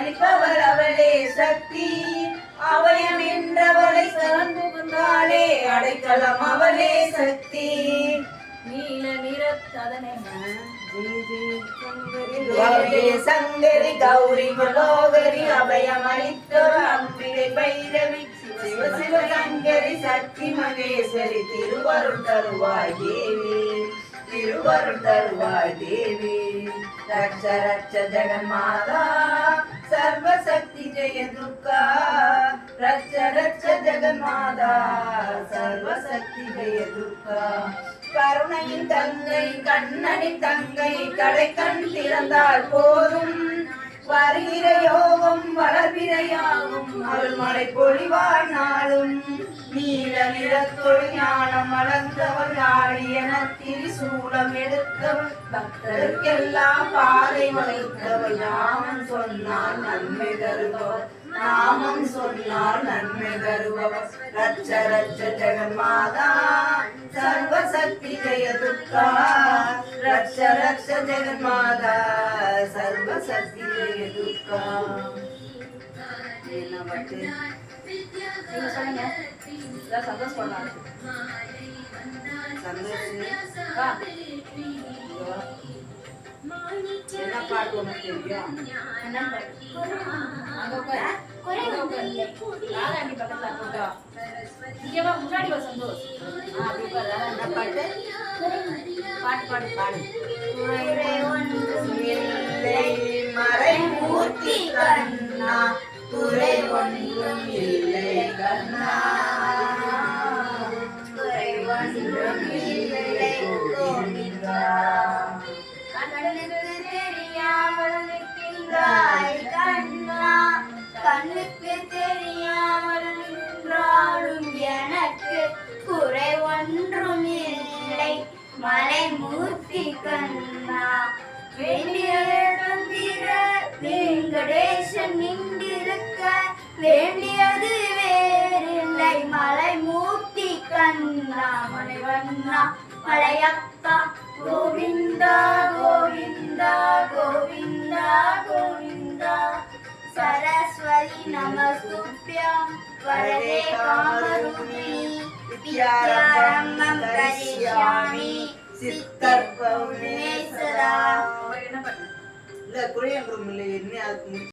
அளிப்பவர் அவளே சக்தி. அவயம் என்றவளை சரண் புகுந்தாளே அடைக்கலம் அவளே சக்தி. நீல நிறத்ததனை ஜெய சங்கரி. கௌரி மனோகரி அபயம் அளித்தவர் அம்பிகை பைரவி. சிவ சிவ சங்கரி. சக்தி மகேஸ்வரி. திருவருள் தருவாய் தேவி. திருவருள் தருவாய் தேவி. ரட்ச ரட்ச ஜெகன்மாதா. சர்வசக்தி ஜெய துர்கா ரட்ச ரட்ச ஜெகன்மாதா சர்வசக்தி ஜெய துர்கா கருணையின் தங்கை கண்ணனின் தங்கை கடை கண் திறந்தால் போதும் வருகிற யோகம் வளர்பிறையாகும் அருள்மலை பொழிவாய் நாளும் நீல ஞானம் வளர்ந்தவர் நாடியன திரிசூலம் எடுத்தவர் பக்தருக்கெல்லாம் பாதை வளைத்தவர் நாமம் சொன்னால் நன்மை தருபவர் நாமம் சொன்னால் நன்மை தருபவர் ரச்ச ரச்ச ஜெகன்மாதா சர்வசக்தி ஜெய துர்கா ரச்ச ரட்ச ஜெகன்மாதா சர்வசக்தி ஜெய துர்கா என்ன பாட்டு நீங்க சொல்லுங்க இதான் சந்தோஷப்படலாம் சந்தோஷம் வா என்ன பாட்டு உனக்கு தெரியும் என்ன அங்க உட்காரு அங்க உட்காரு முன்னாடி வா சந்தோஷ் ஆ அப்படி என்ன பாட்டு பாட்டு பாடு பாடு. ஒன்றுமில்லை. மலை மூர்த்தி கண்ணா வேண்டியதும் தீர வெங்கடேசன் நின்றிருக்க வேண்டியது வேறில்லை. மலை மூர்த்தி கண்ணா மலை வண்ணா மலையப்பா கோவிந்தா கோவிந்தா கோவிந்தா கோவிந்தா. சரஸ்வதி நமஸ்துப்யா வரதே காமரூபி வித்யா கரிஷ்யாமி என்ன பண்ண? இல்ல குழியங்குறம் இல்லை என்ன